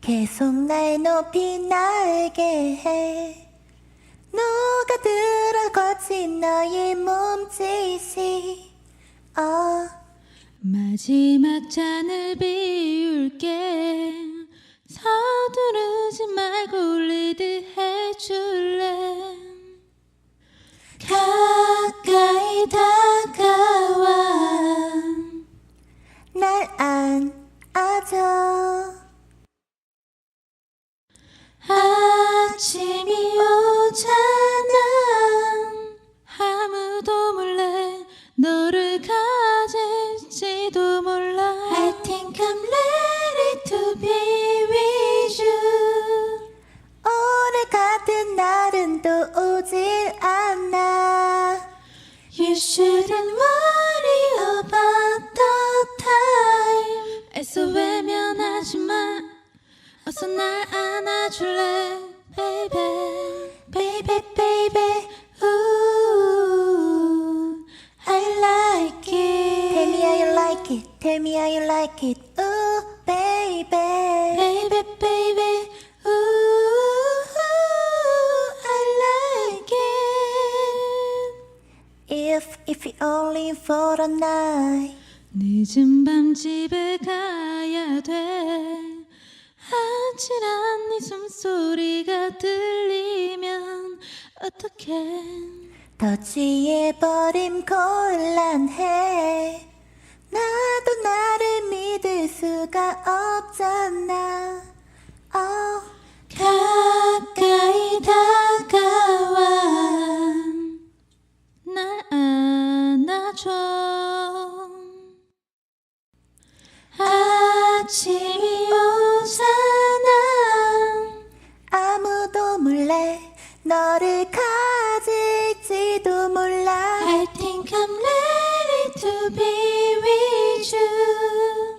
계속 날 높이 날게 해. 녹아들어 거친 너의 몸짓이. 어. 마지막 잔을 비울게 shouldn't worry about the time 애써 외면하지 마 어서 날 안아줄래 baby baby baby Ooh I like it Tell me how you like it Tell me how you like it If if only for a night. 늦은 밤 집에 가야 돼. 아찔한 네 숨소리가 들리면 어떡해? 더 취해버림 곤란해. 나도 나를 믿을 수가 없잖아 아침이 오잖아 아무도 몰래 너를 가질지도 몰라 I think I'm ready to be with you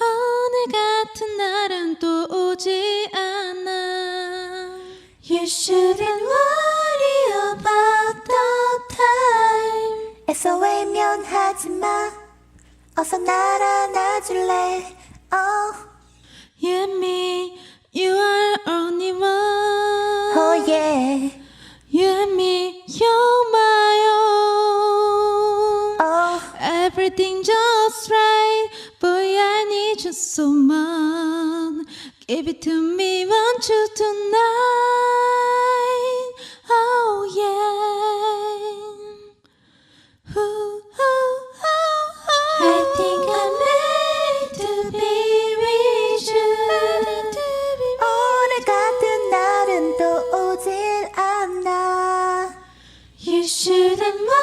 오늘 같은 날은 또 오지 않아 You shouldn't worry 외면하지 마 어서 날 안아줄래 oh. You and me, you are only one oh yeah You and me, you're my own oh. Everything just right, boy. I need you so much. Give it to me, want you tonight.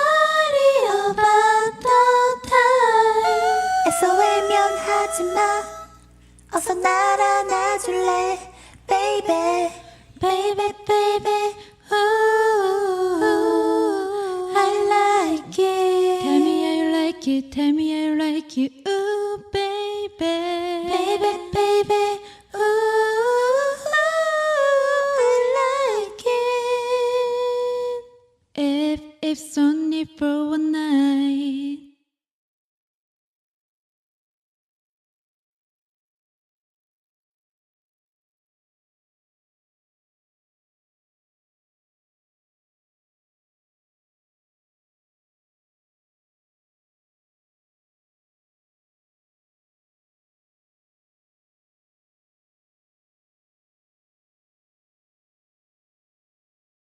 worry about the time 애써 외면하지 마 어서 날 안아줄래 baby baby baby ooh I like it tell me how you like it tell me how you like it ooh baby baby baby ooh I like it if if so